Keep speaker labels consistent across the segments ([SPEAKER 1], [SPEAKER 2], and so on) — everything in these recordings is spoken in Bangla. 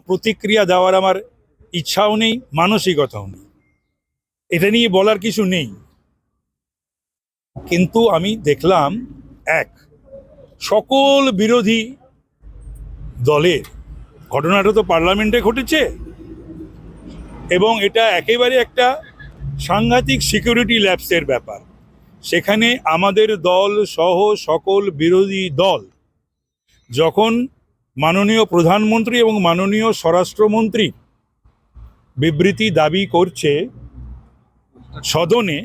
[SPEAKER 1] প্রতিক্রিয়া দেওয়ার আমার ইচ্ছাও নেই, মানসিকতাও নেই। এটা নিয়ে বলার কিছু নেই। কিন্তু আমি দেখলাম, এক, সকল বিরোধী দলের, ঘটনাটা তো পার্লামেন্টে ঘটেছে, এবং এটা একেবারে একটা সাংঘাতিক সিকিউরিটি ল্যাপসের ব্যাপার। সেখানে আমাদের দল সহ সকল বিরোধী দল যখন মাননীয় প্রধানমন্ত্রী এবং মাননীয় স্বরাষ্ট্রমন্ত্রী বিবৃতি দাবি করছে সদনে,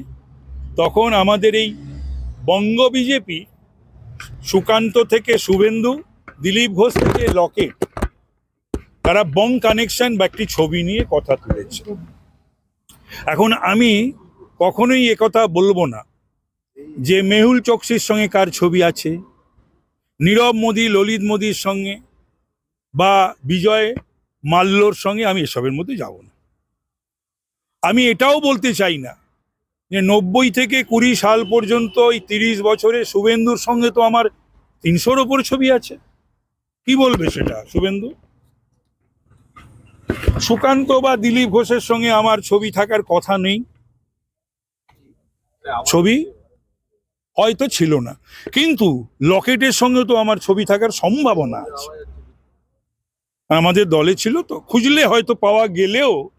[SPEAKER 1] তখন আমাদের এই বঙ্গ বিজেপি সুকান্ত থেকে শুভেন্দু, দিলীপ ঘোষ থেকে লকেট তারা বং কানেকশন বা একটি ছবি নিয়ে কথা তুলেছে। এখন আমি কখনোই একথা বলব না যে মেহুল চোকসির সঙ্গে কার ছবি আছে, নীরব মোদী, ললিত মোদীর সঙ্গে বা বিজয় মাল্যর সঙ্গে আমি এসবের মধ্যে যাব না। আমি এটাও বলতে চাই না যে নব্বই থেকে কুড়ি সাল পর্যন্ত এই তিরিশ বছরে শুভেন্দুর সঙ্গে তো আমার তিনশোর ওপর ছবি আছে। কি বলবে সেটা, শুভেন্দু? সুকান্ত বা দিলীপ ঘোষের সঙ্গে আমার ছবি থাকার কথা নেই। ছবি হয়তো ছিল না, কিন্তু লকেটের সঙ্গে তো আমার ছবি থাকার সম্ভাবনা আছে। আমাদের দলে ছিল তো, খুঁজলে হয়তো পাওয়া গেলেও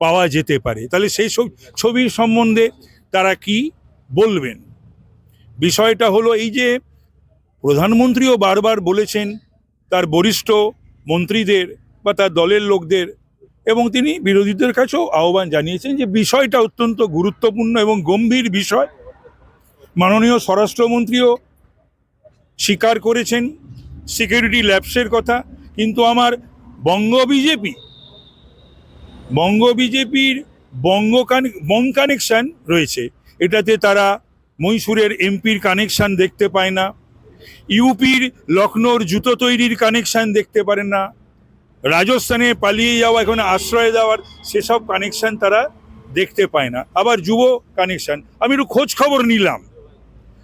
[SPEAKER 1] পাওয়া যেতে পারে। তাহলে সেই সব ছবির সম্বন্ধে তারা কি বলবেন? বিষয়টা হলো এই যে প্রধানমন্ত্রীও বারবার বলেছেন, তার বরিষ্ঠ মন্ত্রীদের বা তার দলের লোকদের এবং তিনি বিরোধীদের কাছেও আহ্বান জানিয়েছেন যে বিষয়টা অত্যন্ত গুরুত্বপূর্ণ এবং গম্ভীর বিষয়। মাননীয় স্বরাষ্ট্রমন্ত্রীও স্বীকার করেছেন সিকিউরিটি ল্যাপসের কথা। কিন্তু আমার বঙ্গ বিজেপি। বঙ্গ বিজেপির বঙ্গ বং কানেকশন রয়েছে। এটাতে তারা মহীশূরের এমপির কানেকশান দেখতে পায় না। ইউপির লখনৌর জুতো তৈরির কানেকশান দেখতে পারে না। রাজস্থানে পালিয়ে যাওয়া, এখন আশ্রয় দেওয়ার সেসব কানেকশান তারা দেখতে পায় না। আবার যুব কানেকশান। আমি একটু খোঁজ খবর নিলাম।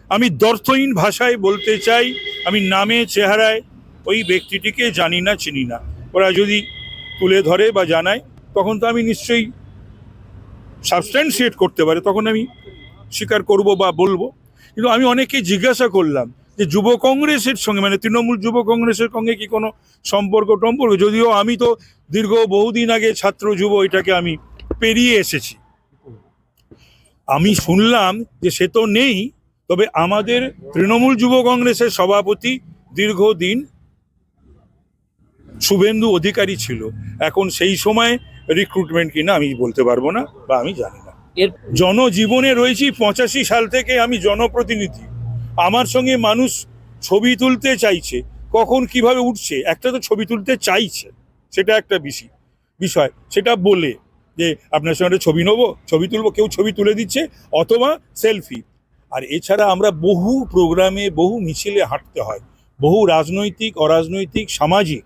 [SPEAKER 1] আমি দর্থহীন ভাষায় বলতে চাই, আমি নামে, চেহারায় ওই ব্যক্তিটিকে জানি না, চিনি না। ওরা যদি তুলে ধরে বা জানায়, তখন তো আমি নিশ্চয়ই সাবস্ট্যান্সিয়েট করতে পারে, তখন আমি স্বীকার করব বা বলব। কিন্তু আমি অনেকে জিজ্ঞাসা করলাম যে যুব কংগ্রেসের সঙ্গে মানে তৃণমূল যুব কংগ্রেসের সঙ্গে কি কোনো সম্পর্ক টম্পর্ক? যদিও আমি তো দীর্ঘ বহুদিন আগে ছাত্র যুব এটাকে আমি পেরিয়ে এসেছি। আমি শুনলাম যে সে তো নেই, তবে আমাদের তৃণমূল যুব কংগ্রেসের সভাপতি দীর্ঘদিন শুভেন্দু অধিকারী ছিল। এখন সেই সময় রিক্রুটমেন্ট কিনা আমি বলতে পারব না বা আমি জানি না।
[SPEAKER 2] এর
[SPEAKER 1] জনজীবনে রয়েছি পঁচাশি সাল থেকে আমি জনপ্রতিনিধি। আমার সঙ্গে মানুষ ছবি তুলতে চাইছে। কখন কীভাবে উঠছে? একটা তো ছবি তুলতে চাইছে। সেটা একটা বিষয় বিষয়। সেটা বলে যে আপনার সঙ্গে একটা ছবি নেব ছবি তুলবো কেউ ছবি তুলে দিচ্ছে অথবা সেলফি আর এছাড়া আমরা বহু প্রোগ্রামে বহু মিছিলে হাঁটতে হয়। বহু রাজনৈতিক অরাজনৈতিক সামাজিক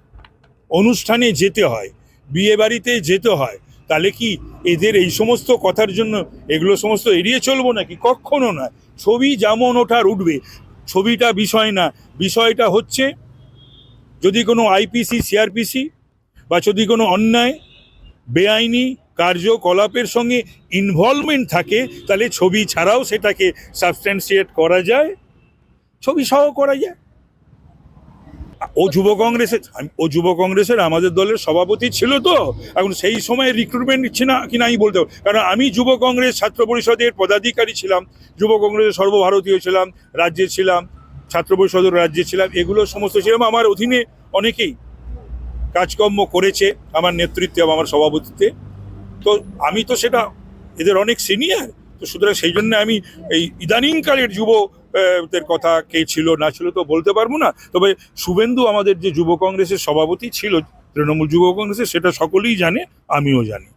[SPEAKER 1] অনুষ্ঠানে যেতে হয়, বিয়ে বাড়িতে যেতে হয়, তাহলে কি এদের এই সমস্ত কথার জন্য এগুলো সমস্ত এড়িয়ে চলবো নাকি? কখনো না। ছবি যেমন ওঠার উঠবে, ছবিটা বিষয় না। বিষয়টা হচ্ছে, যদি কোনো আইপিসি, সিআরপিসি বা যদি কোনো অন্যায়, বেআইনি কার্যকলাপের সঙ্গে ইনভলভমেন্ট থাকে, তাহলে ছবি ছাড়াও সেটাকে সাবস্ট্যান্সিয়েট করা যায়, ছবি সহ করা যায়। ও যুব কংগ্রেসের ও যুব কংগ্রেসের আমাদের দলের সভাপতি ছিল তো। এখন সেই সময় রিক্রুটমেন্ট নিচ্ছে না কিনা আমি বলতে। কারণ আমি যুব কংগ্রেস ছাত্র পরিষদের পদাধিকারী ছিলাম, যুব কংগ্রেসের সর্বভারতীয় ছিলাম রাজ্যে ছিলাম, ছাত্র পরিষদের রাজ্যে ছিলাম, এগুলো সমস্ত ছিলাম। আমার অধীনে অনেকেই কাজকর্ম করেছে আমার নেতৃত্বে, আমার সভাপতিত্বে। তো আমি তো সেটা, এদের অনেক সিনিয়র তো সুতরাং সেই জন্য আমি এই ইদানিংকালের যুব আহ, কথা কে ছিল না ছিল তো বলতে পারব না। তবে শুভেন্দু আমাদের যে যুব কংগ্রেসের সভাপতি ছিল তৃণমূল যুব কংগ্রেসের সেটা সকলেই জানে আমিও জানি।